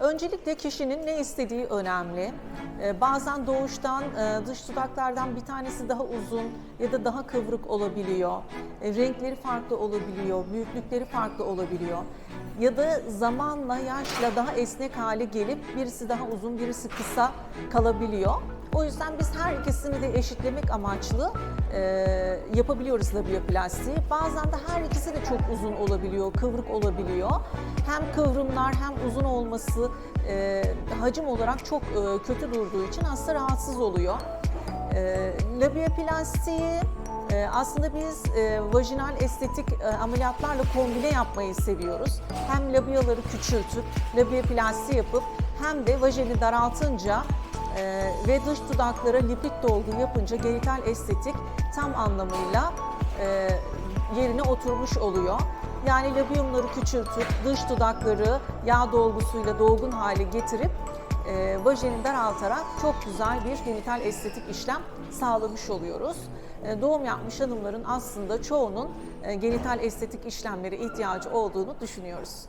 Öncelikle kişinin ne istediği önemli. Ee, Bazen doğuştan e, dış dudaklardan bir tanesi daha uzun ya da daha kıvrık olabiliyor. E, Renkleri farklı olabiliyor, büyüklükleri farklı olabiliyor. Ya da zamanla, yaşla daha esnek hale gelip birisi daha uzun, birisi kısa kalabiliyor. O yüzden biz her ikisini de eşitlemek amaçlı e, yapabiliyoruz labiyoplastiği. Bazen de her ikisi de çok uzun olabiliyor, kıvrık olabiliyor. Hem kıvrımlar hem uzun olması e, hacim olarak çok e, kötü durduğu için hasta rahatsız oluyor. E, labiyoplastiği e, aslında biz e, vajinal estetik e, ameliyatlarla kombine yapmayı seviyoruz. Hem labiyaları küçültüp labiyoplasti yapıp hem de vajeni daraltınca ee, ve dış dudaklara lipid dolgu yapınca genital estetik tam anlamıyla e, yerine oturmuş oluyor. Yani labiyumları küçültüp dış dudakları yağ dolgusuyla dolgun hale getirip e, vajeni daraltarak çok güzel bir genital estetik işlem sağlamış oluyoruz. E, doğum yapmış hanımların aslında çoğunun e, genital estetik işlemlere ihtiyacı olduğunu düşünüyoruz.